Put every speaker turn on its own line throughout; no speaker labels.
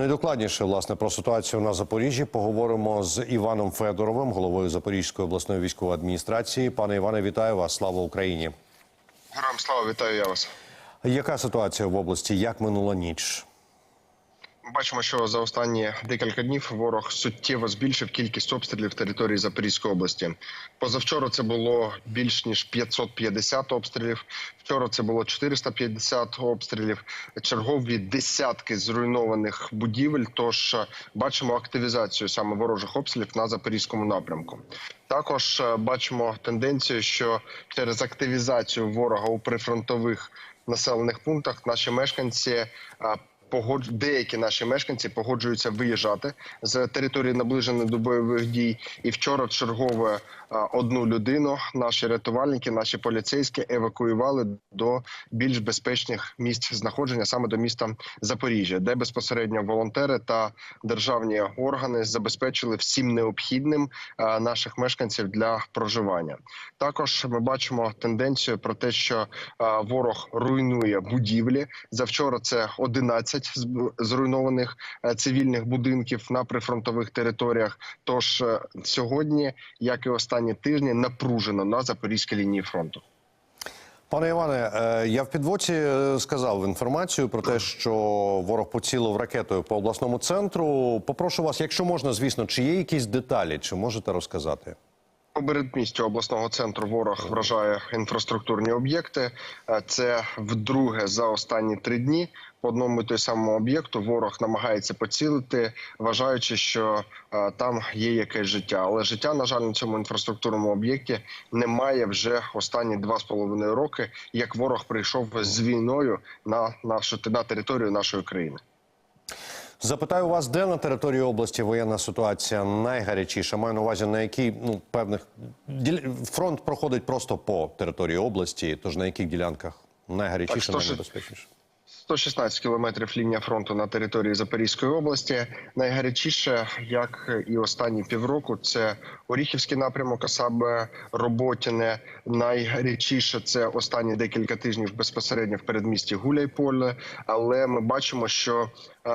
Ну і докладніше власне про ситуацію на Запоріжжі поговоримо з Іваном Федоровим, головою Запорізької обласної військової адміністрації. Пане Іване, вітаю вас! Слава Україні!
Героям слава, вітаю я вас.
Яка ситуація в області? Як минула ніч?
Бачимо, що за останні декілька днів ворог суттєво збільшив кількість обстрілів території Запорізької області. Позавчора це було більш ніж 550 обстрілів. Вчора це було 450 обстрілів. Чергові десятки зруйнованих будівель. Тож е, бачимо активізацію саме ворожих обстрілів на запорізькому напрямку. Також е, бачимо тенденцію, що через активізацію ворога у прифронтових населених пунктах наші мешканці. Е, погодж... деякі наші мешканці погоджуються виїжджати з території наближеної до бойових дій. І вчора чергове одну людину наші рятувальники, наші поліцейські евакуювали до більш безпечних місць знаходження саме до міста Запоріжжя, де безпосередньо волонтери та державні органи забезпечили всім необхідним наших мешканців для проживання. Також ми бачимо тенденцію про те, що ворог руйнує будівлі. Завчора це 11 з- зруйнованих е, цивільних будинків на прифронтових територіях. Тож е, сьогодні, як і останні тижні, напружено на запорізькій лінії фронту.
Пане Іване, е, я в підвоці сказав інформацію про те, що ворог поцілив ракетою по обласному центру. Попрошу вас, якщо можна, звісно, чи є якісь деталі, чи можете розказати?
По передмістю обласного центру ворог вражає інфраструктурні об'єкти. Це вдруге за останні три дні. По одному і той самому об'єкту ворог намагається поцілити, вважаючи, що е, там є якесь життя. Але життя, на жаль, на цьому інфраструктурному об'єкті немає вже останні два з половиною роки, як ворог прийшов з війною на нашу на територію нашої країни.
Запитаю вас, де на території області воєнна ситуація найгарячіша? Маю на увазі, на якій ну певних фронт проходить просто по території області, тож на яких ділянках найгарячіше,
Так, 160
найнебезпечніше?
116 кілометрів лінія фронту на території Запорізької області. Найгарячіше, як і останні півроку, це Оріхівський напрямок, а саме Роботіне. Найгарячіше це останні декілька тижнів безпосередньо в передмісті Гуляйполе. Але ми бачимо, що е,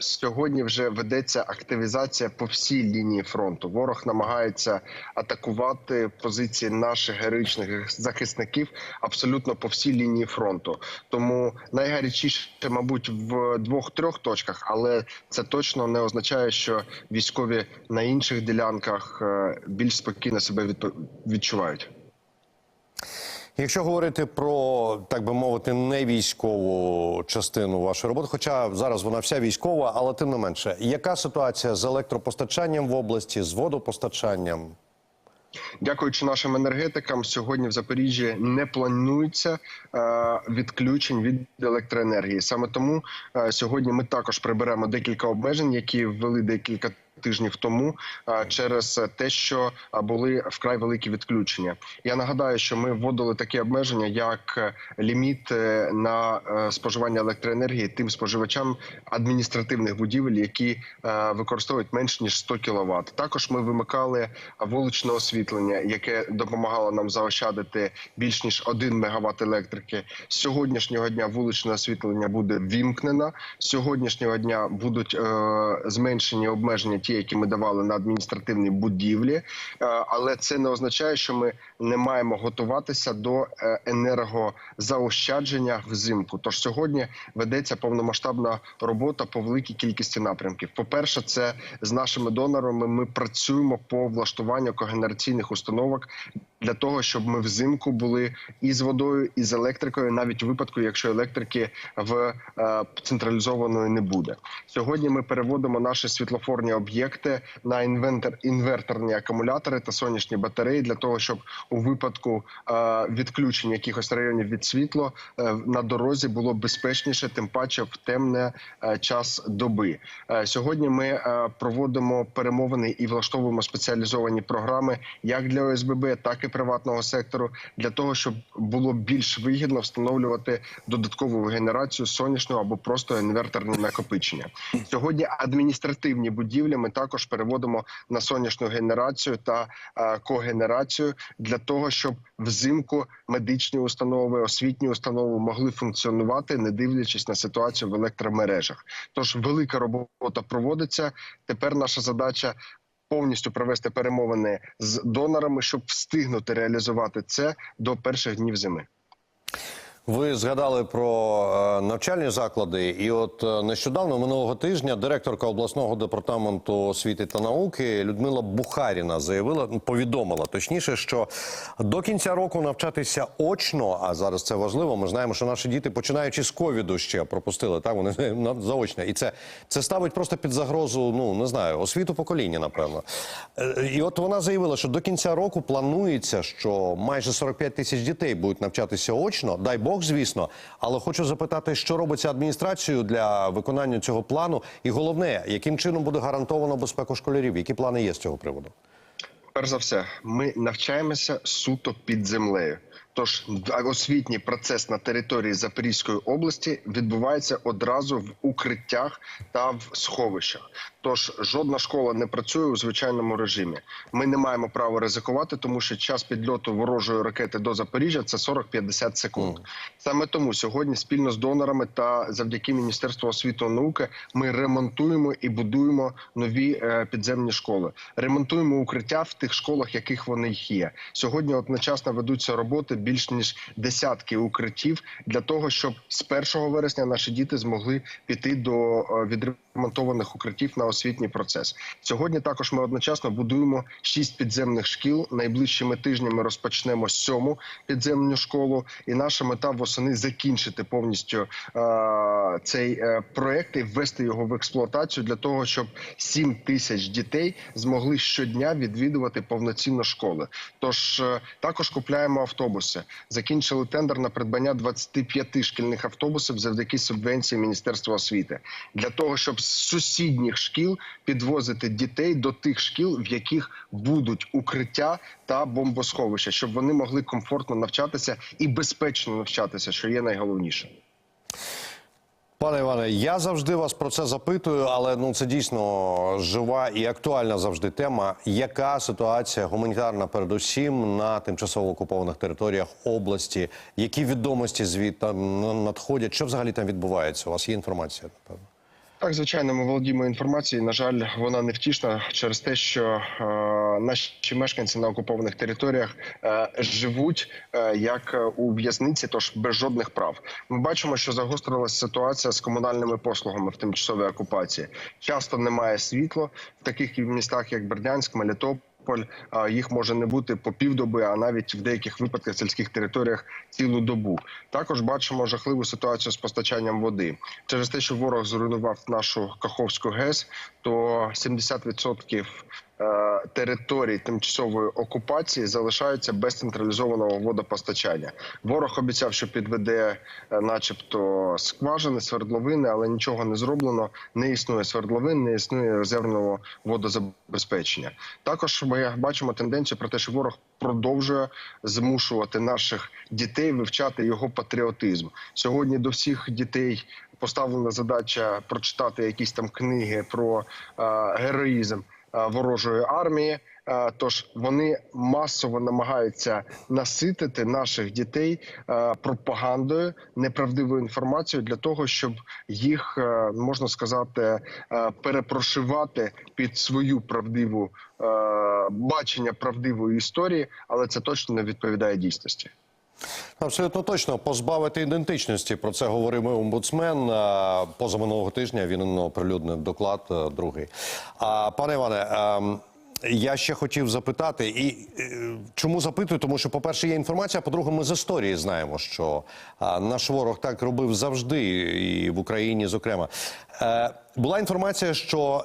сьогодні вже ведеться активізація по всій лінії фронту. Ворог намагається атакувати позиції наших героїчних захисників абсолютно по всій лінії фронту. Тому найгарячіше, мабуть, в двох-трьох точках, але це точно не означає, що військові на інших ділянках е, більш спокійно себе відчувають.
Якщо говорити про так би мовити, не військову частину вашої роботи, хоча зараз вона вся військова, але тим не менше, яка ситуація з електропостачанням в області, з водопостачанням?
Дякуючи нашим енергетикам, сьогодні в Запоріжжі не планується е, відключень від електроенергії. Саме тому е, сьогодні ми також приберемо декілька обмежень, які ввели декілька. Тижнів тому е, через те, що е, були вкрай великі відключення. Я нагадаю, що ми вводили такі обмеження, як е, ліміт на споживання електроенергії тим споживачам адміністративних будівель, які використовують менш ніж 100 кВт. Також ми вимикали вуличне освітлення, яке допомагало нам заощадити більш ніж 1 МВт електрики. З сьогоднішнього дня вуличне освітлення буде вімкнено. З сьогоднішнього дня будуть е, зменшені обмеження, ті, які ми давали на адміністративні будівлі. Е, але це не означає, що ми не маємо готуватися до е, енергозаощадження взимку. Тож сьогодні ведеться повномасштабна робота по великій кількості напрямків. По перше, це з нашими донорами. Ми працюємо по влаштуванню когенераційних установок для того, щоб ми взимку були і з водою, і з електрикою, навіть у випадку, якщо електрики в е, централізованої не буде. Сьогодні ми переводимо наші світлофорні об'єкти на інвентор інверторні акумулятори та сонячні батареї для того, щоб у випадку е, відключення якихось районів від світла е, на дорозі було безпечніше, тим паче в темне е, час доби. Сьогодні ми проводимо перемовини і влаштовуємо спеціалізовані програми як для ОСББ, так і приватного сектору для того, щоб було більш вигідно встановлювати додаткову генерацію сонячного або просто інверторне накопичення. Сьогодні адміністративні будівлі ми також переводимо на сонячну генерацію та е, когенерацію для того, щоб взимку медичні установи, освітні установи могли функціонувати, не дивлячись на ситуацію в електромережах. Тож велика робота проводиться. Тепер наша задача. Повністю провести перемовини з донорами, щоб встигнути реалізувати це до перших днів зими.
Ви згадали про е, навчальні заклади, і от е, нещодавно минулого тижня директорка обласного департаменту освіти та науки Людмила Бухаріна заявила, ну, повідомила точніше, що до кінця року навчатися очно, а зараз це важливо. Ми знаємо, що наші діти, починаючи з ковіду, ще пропустили так. Вони на- заочно, і це, це ставить просто під загрозу. Ну не знаю, освіту покоління, напевно. Е, І от вона заявила, що до кінця року планується, що майже 45 тисяч дітей будуть навчатися очно. Дай Бог, звісно. Але хочу запитати, що робиться адміністрацією для виконання цього плану, і головне, яким чином буде гарантовано безпеку школярів? Які плани є з цього приводу?
Перш за все, ми навчаємося суто під землею. Тож освітній процес на території Запорізької області відбувається одразу в укриттях та в сховищах. Тож жодна школа не працює у звичайному режимі. Ми не маємо права ризикувати, тому що час підльоту ворожої ракети до Запоріжжя це 40-50 секунд. Саме тому сьогодні спільно з донорами та завдяки Міністерству освіти і науки ми ремонтуємо і будуємо нові е, підземні школи. Ремонтуємо укриття в тих школах, яких вони є. Сьогодні одночасно ведуться роботи більш ніж десятки укриттів для того, щоб з 1 вересня наші діти змогли піти до е, відремонтованих укриттів на освітній процес. Сьогодні також ми одночасно будуємо шість підземних шкіл. Найближчими тижнями розпочнемо сьому підземну школу. І наша мета восени закінчити повністю е, цей е, проект і ввести його в експлуатацію для того, щоб 7 тисяч дітей змогли щодня відвідувати повноцінно школи. Тож е, також купляємо автобуси. Закінчили тендер на придбання 25 шкільних автобусів завдяки субвенції Міністерства освіти для того, щоб з сусідніх шкіл підвозити дітей до тих шкіл, в яких будуть укриття та бомбосховища, щоб вони могли комфортно навчатися і безпечно навчатися, що є найголовніше.
Пане Іване, я завжди вас про це запитую, але ну це дійсно жива і актуальна завжди тема. Яка ситуація гуманітарна, передусім на тимчасово окупованих територіях області? Які відомості звідти надходять? Що взагалі там відбувається? У вас є інформація? Напевно.
Так, звичайно, ми володіємо інформацією. На жаль, вона невтішна через те, що е, наші мешканці на окупованих територіях е, живуть е, як у в'язниці, тож без жодних прав. Ми бачимо, що загострилася ситуація з комунальними послугами в тимчасовій окупації. Часто немає світла в таких містах, як Бердянськ, Мелітополь. Поль їх може не бути по півдоби, а навіть в деяких випадках сільських територіях цілу добу. Також бачимо жахливу ситуацію з постачанням води через те, що ворог зруйнував нашу Каховську ГЕС, то 70% е, територій тимчасової окупації залишаються без централізованого водопостачання. Ворог обіцяв, що підведе, е, начебто, скважини, свердловини, але нічого не зроблено. Не існує свердловин, не існує резервного водозабезпечення. Також ми бачимо тенденцію про те, що ворог продовжує змушувати наших дітей вивчати його патріотизм. Сьогодні до всіх дітей поставлена задача прочитати якісь там книги про е, героїзм е, ворожої армії. Е, Тож вони масово намагаються наситити наших дітей е, пропагандою, неправдивою інформацією для того, щоб їх е, можна сказати е, перепрошивати під свою правдиву е, бачення правдивої історії, але це точно не відповідає дійсності.
Абсолютно точно позбавити ідентичності. Про це говорив мій омбудсмен. Позаминулого тижня він оприлюднив доклад е, другий. А пане Іване. ем, Я ще хотів запитати, і е, чому запитую? Тому що, по-перше, є інформація, а по-друге, ми з історії знаємо, що наш ворог так робив завжди, і в Україні, зокрема. Е, була інформація, що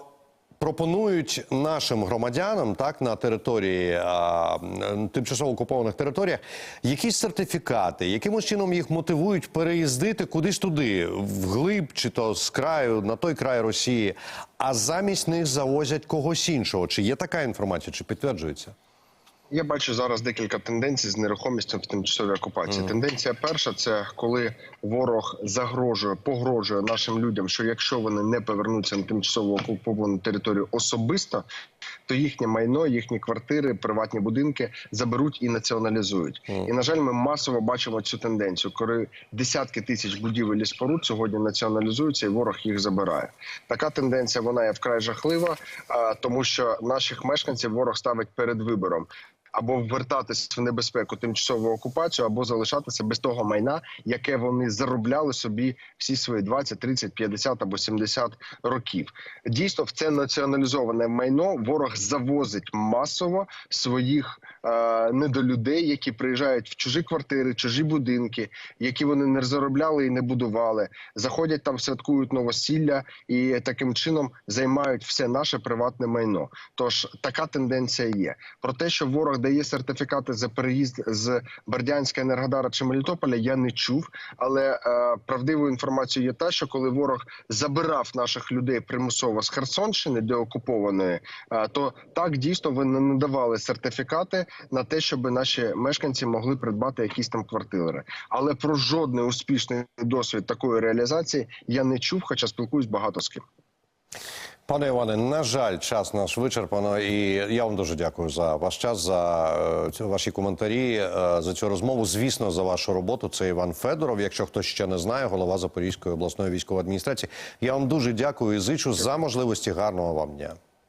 пропонують нашим громадянам так на території а, тимчасово окупованих територіях якісь сертифікати, якимось чином їх мотивують переїздити кудись туди, вглиб чи то з краю на той край Росії, а замість них завозять когось іншого. Чи є така інформація, чи підтверджується?
Я бачу зараз декілька тенденцій з нерухомістю в тимчасовій окупації. Тенденція перша це коли ворог загрожує, погрожує нашим людям, що якщо вони не повернуться на тимчасово окуповану територію особисто, то їхнє майно, їхні квартири, приватні будинки заберуть і націоналізують. І на жаль, ми масово бачимо цю тенденцію, коли десятки тисяч будівель і споруд сьогодні націоналізуються, і ворог їх забирає. Така тенденція вона є вкрай жахлива, тому що наших мешканців ворог ставить перед вибором. Або ввертатися в небезпеку тимчасову окупацію, або залишатися без того майна, яке вони заробляли собі всі свої 20, 30, 50 або 70 років. Дійсно, в це націоналізоване майно ворог завозить масово своїх е, недолюдей, які приїжджають в чужі квартири, чужі будинки, які вони не заробляли і не будували. Заходять там, святкують новосілля і таким чином займають все наше приватне майно. Тож така тенденція є. Про те, що ворог дає сертифікати за переїзд з Бердянська, Енергодара чи Мелітополя, я не чув. Але е, правдивою інформацією є та, що коли ворог забирав наших людей примусово з Херсонщини, де окупованої, е, то так дійсно вони надавали сертифікати на те, щоб наші мешканці могли придбати якісь там квартири. Але про жодний успішний досвід такої реалізації я не чув, хоча спілкуюсь багато з ким.
Пане Іване, на жаль, час наш вичерпано, і я вам дуже дякую за ваш час, за е, ваші коментарі, е, за цю розмову. Звісно, за вашу роботу. Це Іван Федоров. Якщо хтось ще не знає, голова Запорізької обласної військової адміністрації. Я вам дуже дякую і зичу за можливості гарного вам дня.